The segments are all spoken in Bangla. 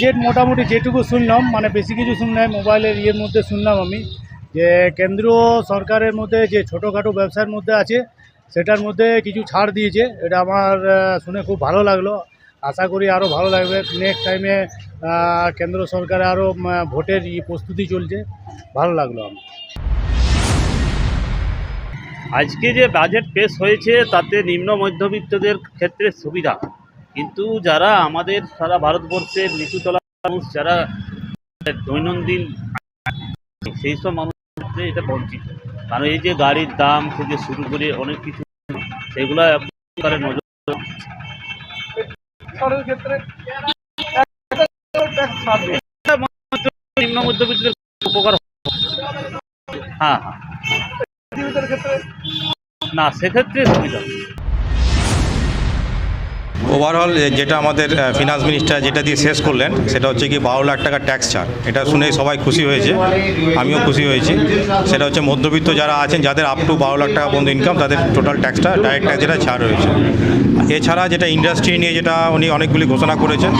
বাজেট মোটামুটি যেটুকু শুনলাম মানে বেশি কিছু শুনলাম মোবাইলের ইয়ের মধ্যে শুনলাম আমি, যে কেন্দ্রীয় সরকারের মধ্যে যে ছোটোখাটো ব্যবসার মধ্যে আছে, সেটার মধ্যে কিছু ছাড় দিয়েছে, এটা আমার শুনে খুব ভালো লাগল। আশা করি আরও ভালো লাগবে। নেক্সট টাইমে কেন্দ্র সরকারে আরও ভোটের ই প্রস্তুতি চলছে, ভালো লাগল আমার। আজকে যে বাজেট পেশ হয়েছে, তাতে নিম্ন মধ্যবিত্তদের ক্ষেত্রে সুবিধা। কিন্তু যারা আমাদের সারা ভারতবর্ষের নিচুতলা মানুষ যারা দৈনন্দিন সেই সব মানুষের এটা বঞ্চিত কারণ এই যে গাড়ির দাম থেকে শুরু করে অনেক কিছু সেগুলো নজর নিম্ন মধ্যবিত্তের উপকার। হ্যাঁ হ্যাঁ না সেক্ষেত্রে সুবিধা ওভারঅল যেটা আমাদের ফিনান্স মিনিস্টার যেটা দিয়ে শেষ করলেন, সেটা হচ্ছে কি বারো লাখ টাকা ট্যাক্স ছাড় এটা শুনে সবাই খুশি হয়েছে, আমিও খুশি হয়েছি। সেটা হচ্ছে মধ্যবিত্ত যারা আছেন, যাদের আপ টু বারো লাখ টাকা পর্যন্ত ইনকাম তাদের টোটাল ট্যাক্সটা ডাইরেক্ট ট্যাক্স যেটা ছাড় রয়েছে। এছাড়া যেটা ইন্ডাস্ট্রি নিয়ে যেটা উনি অনেকগুলি ঘোষণা করেছেন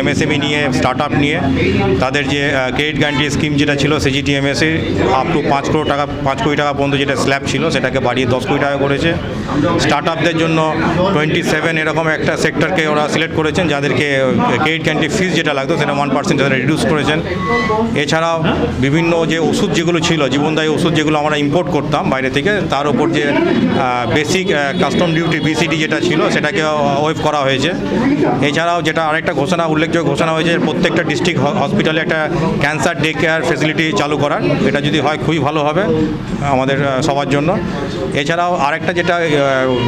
এমএসএমই নিয়ে স্টার্ট আপ নিয়ে তাদের যে ক্রেডিট গ্যারান্টি স্কিম যেটা ছিল সিজিটিএমএসে আপ টু পাঁচ কোটি টাকা, পাঁচ কোটি টাকা পর্যন্ত যেটা স্ল্যাব ছিল, সেটাকে বাড়িয়ে দশ কোটি টাকা করেছে। স্টার্ট আপদের জন্য টোয়েন্টি সেভেন এরকম একটা সেক্টরকে ওরা সিলেক্ট করেছেন যাদেরকে ক্রেডিট ক্যান্টি ফিস যেটা লাগতো সেটা ওয়ান পার্সেন্ট যারা রিডিউস করেছেন। এছাড়াও বিভিন্ন যে ওষুধ যেগুলো ছিল, জীবনদায়ী ওষুধ যেগুলো আমরা ইম্পোর্ট করতাম বাইরে থেকে, তার উপর যে বেসিক কাস্টম ডিউটি বিসিডি যেটা ছিল সেটাকে ওয়েভ করা হয়েছে। এছাড়াও যেটা আরেকটা ঘোষণা, উল্লেখযোগ্য ঘোষণা হয়েছে প্রত্যেকটা ডিস্ট্রিক্ট হসপিটালে একটা ক্যান্সার ডে কেয়ার ফেসিলিটি চালু করার। এটা যদি হয় খুবই ভালো হবে, আমাদের সবার জন্য। এছাড়াও আরেকটা যেটা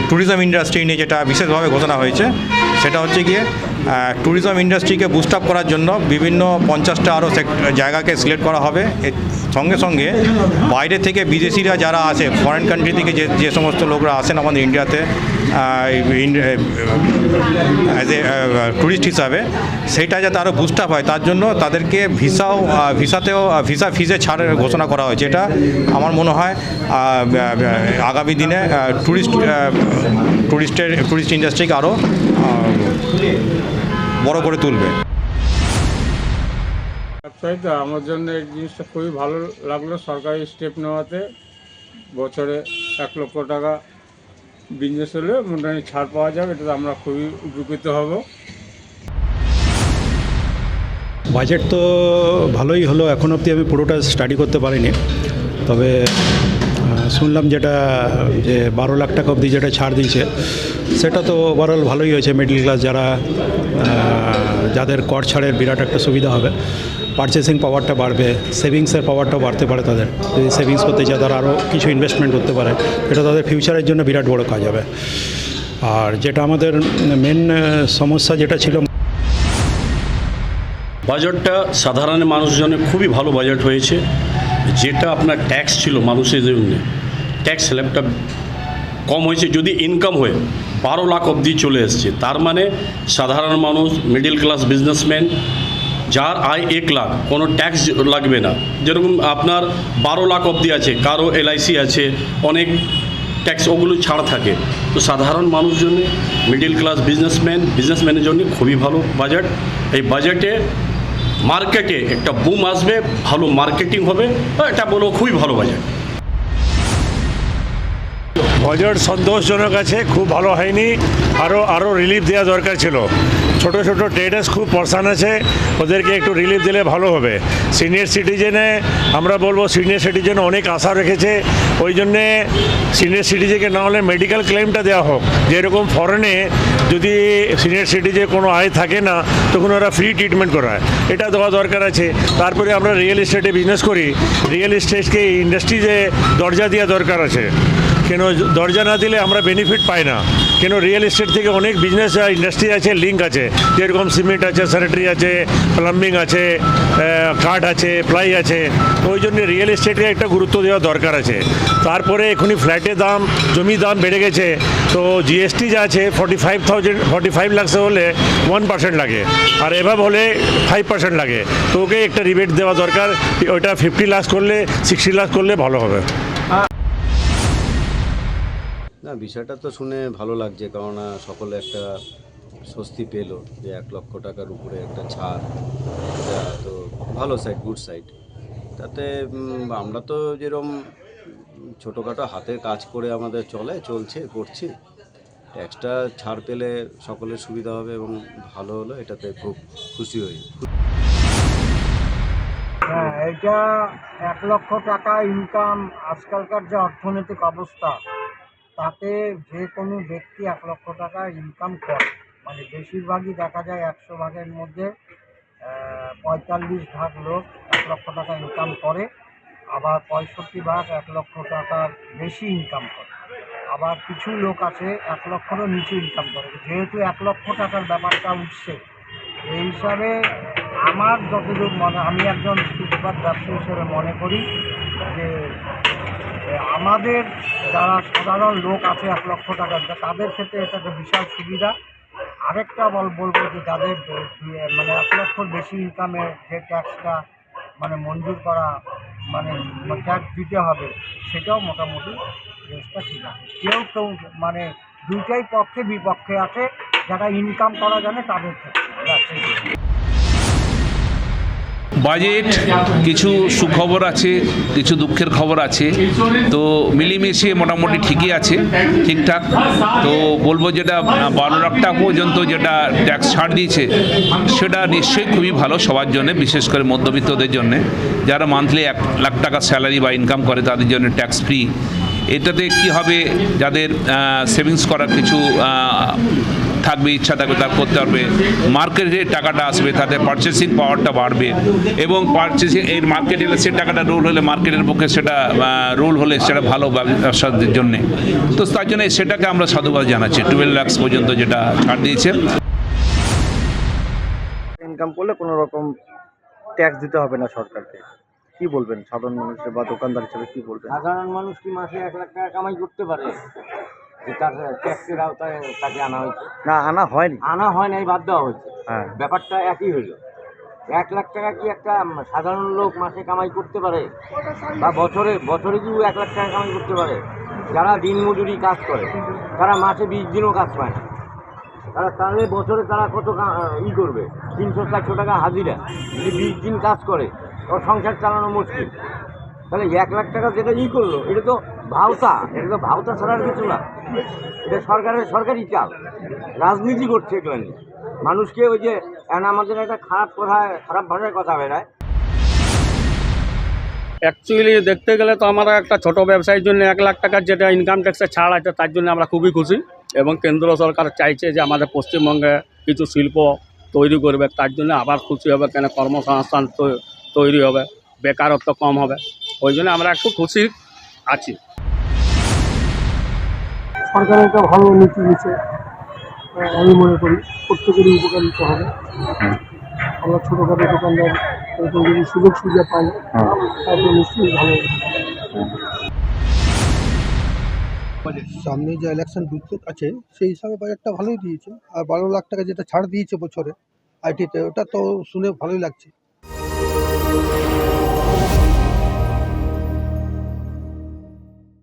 ট্যুরিজম ইন্ডাস্ট্রি নিয়ে যেটা বিশেষভাবে ঘোষণা হয়েছে সেটা হচ্ছে গিয়ে ট্যুরিজম ইন্ডাস্ট্রিকে বুস্ট আপ করার জন্য বিভিন্ন পঞ্চাশটা আরও জায়গাকে সিলেক্ট করা হবে। সঙ্গে সঙ্গে বাইরে থেকে বিদেশিরা যারা আসে ফরেন কান্ট্রি থেকে যে যে সমস্ত লোকরা আসেন আমাদের ইন্ডিয়াতে অ্যাজ এ ট্যুরিস্ট হিসাবে, সেটা যাতে আরও বুস্ট আপ হয়, তার জন্য তাদেরকে ভিসাও ভিসাতেও ভিসা ফিজে ছাড়ের ঘোষণা করা হয়েছে। এটা আমার মনে হয় আগামী দিনে ট্যুরিস্ট ট্যুরিস্টের ট্যুরিস্ট ইন্ডাস্ট্রিকে আরও বড় করে তুলবে। ব্যবসায়ী তো আমার জন্য এই জিনিসটা খুবই ভালো লাগল সরকারি স্টেপ নেওয়াতে। বছরে এক লক্ষ টাকা বিজনেস হলে মোটামুটি ছাড় পাওয়া যাবে এটাতে আমরা খুবই উপকৃত হব। বাজেট তো ভালোই হলো এখন অবধি আমি পুরোটা স্টাডি করতে পারিনি। তবে শুনলাম যেটা, যে বারো লাখ টাকা অবধি যেটা ছাড় দিয়েছে, সেটা তো ওভারঅল ভালোই হয়েছে মিডল ক্লাস যারা যাদের কর ছাড়ের বিরাট একটা সুবিধা হবে। পারচেসিং পাওয়ারটা বাড়বে সেভিংসের পাওয়ারটাও বাড়তে পারে তাদের। যদি সেভিংস করতে চায়, তারা আরও কিছু ইনভেস্টমেন্ট করতে পারে। এটা তাদের ফিউচারের জন্য বিরাট বড় কাজ হবে। আর যেটা আমাদের মেন সমস্যা যেটা ছিল, বাজেটটা সাধারণ মানুষজনের খুবই ভালো বাজেট হয়েছে। যেটা আপনার ট্যাক্স ছিল মানুষের জন্য ট্যাক্স স্ল্যাবটা কম হয়েছে, যদি ইনকাম হয়ে, বারো লাখ অবধি চলে এসছে। তার মানে সাধারণ মানুষ মিডিল ক্লাস বিজনেসম্যান যার আয় এক লাখ, কোনো ট্যাক্স লাগবে না। যেরকম আপনার বারো লাখ অবধি আছে, কারও এলআইসি আছে, অনেক ট্যাক্স ওগুলো ছাড় থাকে। তো সাধারণ মানুষ জন্য মিডিল ক্লাস বিজনেসম্যান বিজনেসম্যানের জন্য খুবই ভালো বাজেট এই বাজেটে মার্কেটে একটা বুম আসবে, ভালো মার্কেটিং হবে এটা বলো, খুবই ভালো বাজার। বাজার সন্তোষজনক আছে, খুব ভালো হয়নি আরও আরও রিলিফ দেওয়া দরকার ছিল। ছোট ছোট ট্রেডার্স খুব পরসান আছে। ওদেরকে একটু রিলিফ দিলে ভালো হবে। সিনিয়র সিটিজেনে আমরা বলব সিনিয়র সিটিজেন অনেক আশা রেখেছে। ওই জন্যে সিনিয়র সিটিজেনকে না হলে মেডিকেল ক্লেমটা দেওয়া হোক। যেরকম ফরেনে যদি সিনিয়র সিটিজে কোনো আয় থাকে না, তখন ওরা ফ্রি ট্রিটমেন্ট করায়। এটা দেওয়া দরকার আছে। তারপরে আমরা রিয়েল এস্টেটে বিজনেস করি। রিয়েল এস্টেটকে ইন্ডাস্ট্রিজে দরজা দেওয়া দরকার আছে। কেন দরজা না দিলে আমরা বেনিফিট পাই না? কেন রিয়েল এস্টেট থেকে অনেক বিজনেস ইন্ডাস্ট্রি আছে লিঙ্ক আছে। যেরকম সিমেন্ট আছে স্যানিটারি আছে প্লাম্বিং আছে কাঠ আছে প্লাই আছে। ওই জন্য রিয়েল এস্টেটকে একটা গুরুত্ব দেওয়া দরকার আছে। তারপরে এখনই ফ্ল্যাটের দাম, জমি দাম বেড়ে গেছে। তো জিএসটি যা আছে forty five thousand forty five লাক্সে হলে ওয়ান পার্সেন্ট লাগে। আর এভাব হলে ফাইভ পার্সেন্ট লাগে। তো ওকে একটা রিবেট দেওয়া দরকার। ওইটা ফিফটি লাখ করলে সিক্সটি লাখ করলে ভালো হবে। না, বিষয়টা তো শুনে ভালো লাগছে, কেননা সকলে একটা স্বস্তি পেল যে এক লক্ষ টাকার উপরে একটা ছাড় এটা তো ভালো সাইড গুড সাইড তাতে আমরা তো যেরকম ছোটোখাটো হাতের কাজ করে আমাদের চলে, চলছে, করছি। ট্যাক্সটা ছাড় পেলে সকলের সুবিধা হবে এবং ভালো হলো, এটাতে খুব খুশি হই। হ্যাঁ এটা এক লক্ষ টাকা ইনকাম আজকালকার যে অর্থনৈতিক অবস্থা তাতে যে কোনো ব্যক্তি এক লক্ষ টাকা ইনকাম করে। মানে বেশিরভাগই দেখা যায় একশো ভাগের মধ্যে পঁয়তাল্লিশ ভাগ লোক এক লক্ষ টাকা ইনকাম করে, আবার পঁয়ষট্টি ভাগ এক লক্ষ টাকার বেশি ইনকাম করে। আবার কিছু লোক আছে এক লক্ষেরও নিচে ইনকাম করে। যেহেতু এক লক্ষ টাকার ব্যাপারটা উঠছে, এই হিসাবে আমার যতদূর মনে আমি একজন ফুটপাত ব্যবসায়ী হিসেবে মনে করি যে আমাদের যারা সাধারণ লোক আছে এক লক্ষ টাকার তাদের ক্ষেত্রে এটা একটা বিশাল সুবিধা। আরেকটা বল বলব যে যাদের মানে এক লক্ষর বেশি ইনকামের যে ট্যাক্সটা মানে মঞ্জুর করা মানে ট্যাক্স দিতে হবে, সেটাও মোটামুটি জিনিসটা ঠিক আছে। কেউ কেউ মানে দুইটাই পক্ষে বিপক্ষে আছে, যারা ইনকাম করা জানে তাদের ক্ষেত্রে। বাজেট, কিছু সুখবর আছে, কিছু দুঃখের খবর আছে। তো মিলিমিশিয়ে মোটামুটি ঠিকই আছে, ঠিকঠাক। তো বলব যেটা বারো লাখ টাকা পর্যন্ত যেটা ট্যাক্স ছাড় দিয়েছে, সেটা নিশ্চয়ই খুবই ভালো সবার জন্য, বিশেষ করে মধ্যবিত্তদের জন্য। যারা মান্থলি এক লাখ টাকা স্যালারি বা ইনকাম করে, তাদের জন্য ট্যাক্স ফ্রি এটাতে কি হবে, যাদের সেভিংস করার কিছু থাকবে ইচ্ছা থাকবে তা করতে পারবে। মার্কেটে টাকাটা আসবে তাতে পারচেসিং পাওয়ারটা বাড়বে। এবং পারচেসিং এই মার্কেটে সে টাকাটা রোল হলে মার্কেটের পক্ষে সেটা রোল হলে সেটা ভালো ব্যবসাদের জন্য। তো তার জন্য সেটাকে আমরা সাধুবাদ জানাচ্ছি। টুয়েলভ লাক্স পর্যন্ত যেটা ছাড় দিয়েছে। ইনকাম করলে কোনো রকম ট্যাক্স দিতে হবে না সরকারকে। কি বলবেন? সাধারণ মানুষের বা দোকানদার হিসেবে কি বলবেন? সাধারণ মানুষ কি মাসে এক লাখ টাকা কামাই করতে পারে? তার ট্যাক্সের আওতায় তাকে আনা হয়েছে। না আনা হয়নি। আনা হয় নাই বাদ দেওয়া হয়েছে। হ্যাঁ। ব্যাপারটা একই হইল এক লাখ টাকা কি একটা সাধারণ লোক মাসে কামাই করতে পারে? বা বছরে বছরে কি ও এক লাখ টাকা কামাই করতে পারে? যারা দিনমজুরি কাজ করে তারা মাসে বিশ দিনও কাজ পায় না। তারা তাহলে বছরে তারা কত ই করবে? তিনশো চারশো টাকা হাজিরা। যদি বিশ দিন কাজ করে ওর সংসার চালানো মুশকিল। তাহলে এক লাখ টাকা যেটা ই করল এটা তো ভাওতা এটা তো ভাওতা ছাড়ার কিছু না। এটা সরকারের, সরকারি চাল। রাজনীতি করছে এগুলো নিয়ে। মানুষকে ওই যে আমাদের একটা খারাপ কথা, খারাপ ভাষায় কথা বেরায়? অ্যাকচুয়ালি দেখতে গেলে তো আমরা একটা ছোট ব্যবসায়ীর জন্য এক লাখ টাকার যেটা ইনকাম ট্যাক্সের ছাড় আছে, তার জন্য আমরা খুবই খুশি। এবং কেন্দ্র সরকার চাইছে যে আমাদের পশ্চিমবঙ্গে কিছু শিল্প তৈরি করবে, তার জন্য আবার খুশি হবে, কেন কর্মসংস্থান তৈরি হবে, বেকারত্ব কম হবে। ওই জন্য আমরা একটু খুশি আছি। সরকার একটা ভালো নীতি নিচ্ছে আমি মনে করি প্রত্যেকেরই উপকারিত হবে। আমরা ছোটোখাটো দোকানদার, এরকম যদি সুযোগ সুবিধা পাই, তাহলে নিশ্চয়ই ভালো। সামনে যে ইলেকশন বুঝতে আছে, সেই হিসাবে বাজারটা ভালোই দিয়েছে। আর বারো লাখ টাকা যেটা ছাড় দিয়েছে বছরে আইটিতে ওটা তো শুনে ভালোই লাগছে।